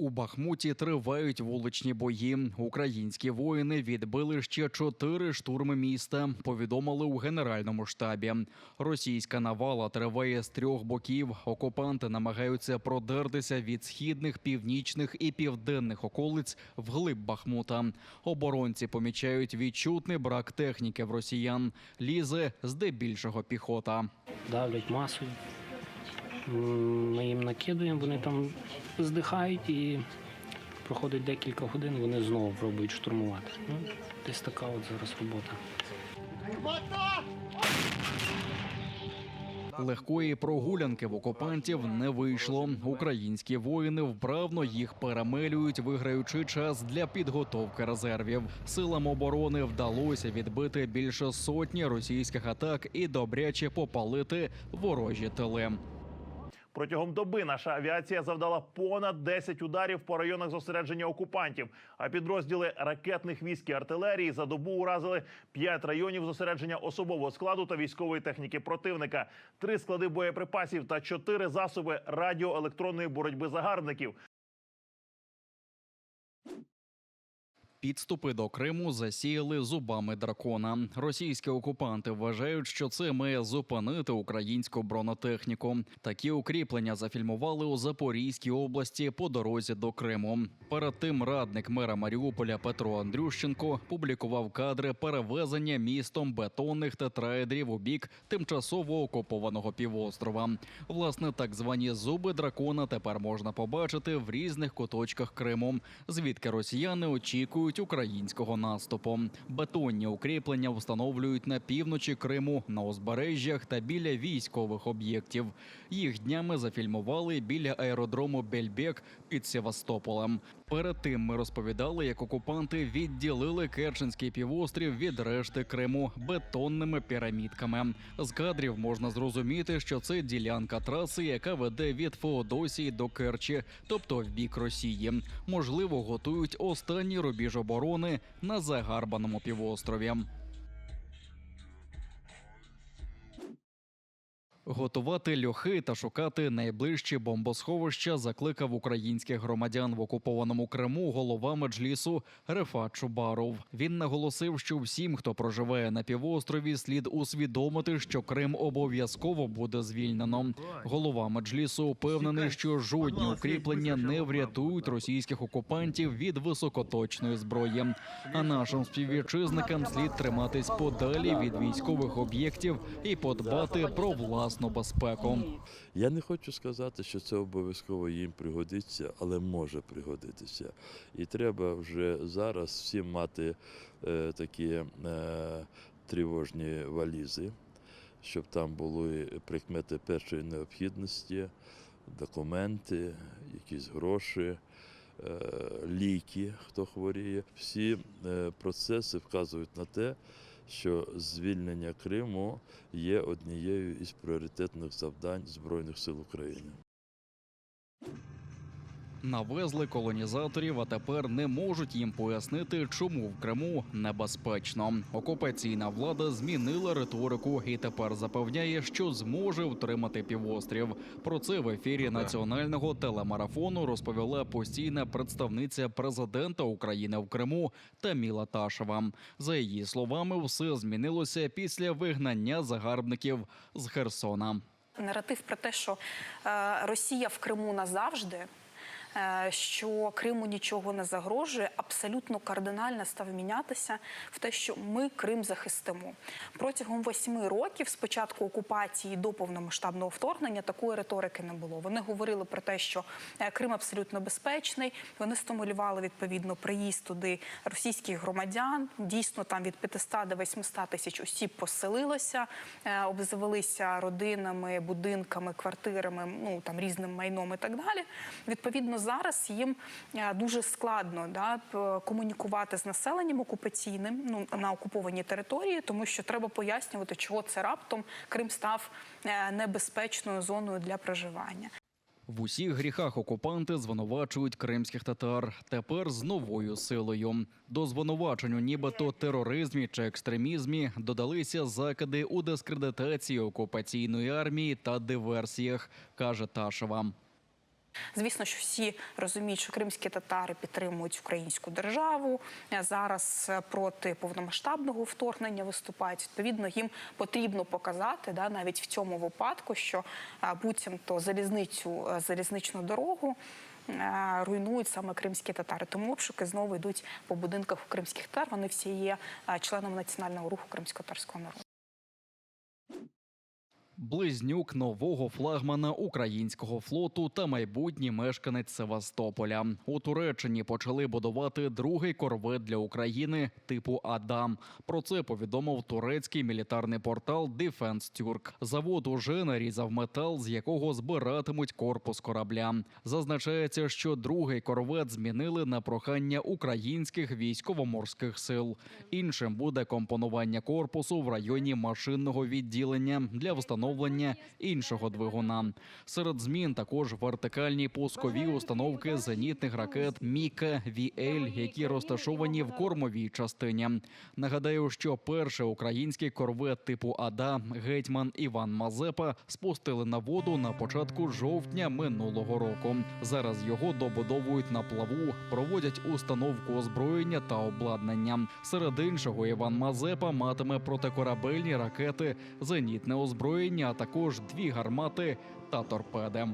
У Бахмуті тривають вуличні бої. Українські воїни відбили ще чотири штурми міста. Повідомили у генеральному штабі. Російська навала триває з трьох боків. Окупанти намагаються продертися від східних, північних і південних околиць вглиб Бахмута. Оборонці помічають відчутний брак техніки в росіян. Лізе здебільшого піхота. давлять масою. Ми їм накидуємо, вони там здихають і проходить декілька годин, вони знову пробують штурмувати. Ну, десь така от зараз робота. Легкої прогулянки в окупантів не вийшло. Українські воїни вправно їх перемелюють, виграючи час для підготовки резервів. Силам оборони вдалося відбити більше сотні російських атак і добряче попалити ворожі тили. Протягом доби наша авіація завдала понад 10 ударів по районах зосередження окупантів. А підрозділи ракетних військ і артилерії за добу уразили 5 районів зосередження особового складу та військової техніки противника, 3 склади боєприпасів та 4 засоби радіоелектронної боротьби загарбників. Підступи до Криму засіяли зубами дракона. Російські окупанти вважають, що це має зупинити українську бронетехніку. Такі укріплення зафільмували у Запорізькій області по дорозі до Криму. Перед тим радник мера Маріуполя Петро Андрющенко публікував кадри перевезення містом бетонних тетраедрів у бік тимчасово окупованого півострова. Власне, так звані зуби дракона тепер можна побачити в різних куточках Криму, звідки росіяни очікують українського наступу. Бетонні укріплення встановлюють на півночі Криму, на узбережжях та біля військових об'єктів. Їх днями зафільмували біля аеродрому Бельбек під Севастополем. Перед тим ми розповідали, як окупанти відділили Керченський півострів від решти Криму бетонними пірамідками. З кадрів можна зрозуміти, що це ділянка траси, яка веде від Феодосії до Керчі, тобто в бік Росії. Можливо, готують останній рубіж оборони на загарбаному півострові. Готувати льохи та шукати найближчі бомбосховища закликав українських громадян в окупованому Криму голова меджлісу Рефат Чубаров. Він наголосив, що всім, хто проживає на півострові, слід усвідомити, що Крим обов'язково буде звільнено. Голова меджлісу упевнений, що жодні укріплення не врятують російських окупантів від високоточної зброї. А нашим співвітчизникам слід триматись подалі від військових об'єктів і подбати про власну безпеку. Я не хочу сказати, що це обов'язково їм пригодиться, але може пригодитися. І треба вже зараз всім мати е, такі е, тривожні валізи, щоб там були прикмети першої необхідності, документи, якісь гроші. е, Ліки, хто хворіє, всі е, процеси вказують на те, що звільнення Криму є однією із пріоритетних завдань Збройних сил України. Навезли колонізаторів, а тепер не можуть їм пояснити, чому в Криму небезпечно. Окупаційна влада змінила риторику і тепер запевняє, що зможе втримати півострів. Про це в ефірі національного телемарафону розповіла постійна представниця президента України в Криму Таміла Ташева. За її словами, все змінилося після вигнання загарбників з Херсона. Наратив про те, що е, Росія в Криму назавжди. Е, Що Криму нічого не загрожує, абсолютно кардинально став мінятися в те, що ми Крим захистимо протягом восьми років з початку окупації до повномасштабного вторгнення такої риторики не було. Вони говорили про те, що е, Крим абсолютно безпечний. Вони стимулювали відповідно приїзд туди російських громадян. Дійсно, там від 500 до 800 тисяч осіб поселилося, е, обзавелися родинами, будинками, квартирами, ну там різним майном і так далі. Відповідно, зараз їм е, дуже складно да, комунікувати з населенням окупаційним ну на окупованій території, тому що треба пояснювати, чого це раптом Крим став е, небезпечною зоною для проживання. В усіх гріхах окупанти звинувачують кримських татар. Тепер з новою силою. До звинувачень нібито тероризмі чи екстремізмі додалися закиди у дискредитації окупаційної армії та диверсіях, каже Ташева. Звісно, що всі розуміють, що кримські татари підтримують українську державу. Зараз е, проти повномасштабного вторгнення виступають. Відповідно, їм потрібно показати, да, навіть в цьому випадку, що е, буцімто залізницю, е, залізничну дорогу. Руйнують саме кримські татари, тому обшуки знову йдуть по будинках у кримських татар. Вони всі є членами національного руху кримсько-татарського народу. Близнюк нового флагмана українського флоту та майбутній мешканець Севастополя у Туреччині почали будувати другий корвет для України типу Адам. Про це повідомив турецький мілітарний портал Defense Turk. Завод уже нарізав метал, з якого збиратимуть корпус корабля. Зазначається, що другий корвет змінили на прохання українських військово-морських сил. Іншим буде компонування корпусу в районі машинного відділення для встановлення іншого двигуна. Серед змін також вертикальні пускові установки зенітних ракет Міка ВІЛ, які розташовані в кормовій частині. Нагадаю, що перший український корвет типу Ада гетьман Іван Мазепа спустили на воду на початку жовтня минулого року. Зараз його добудовують на плаву, проводять установку озброєння та обладнання. Серед іншого, Іван Мазепа матиме протикорабельні ракети, зенітне озброєння, а також дві гармати та торпеди.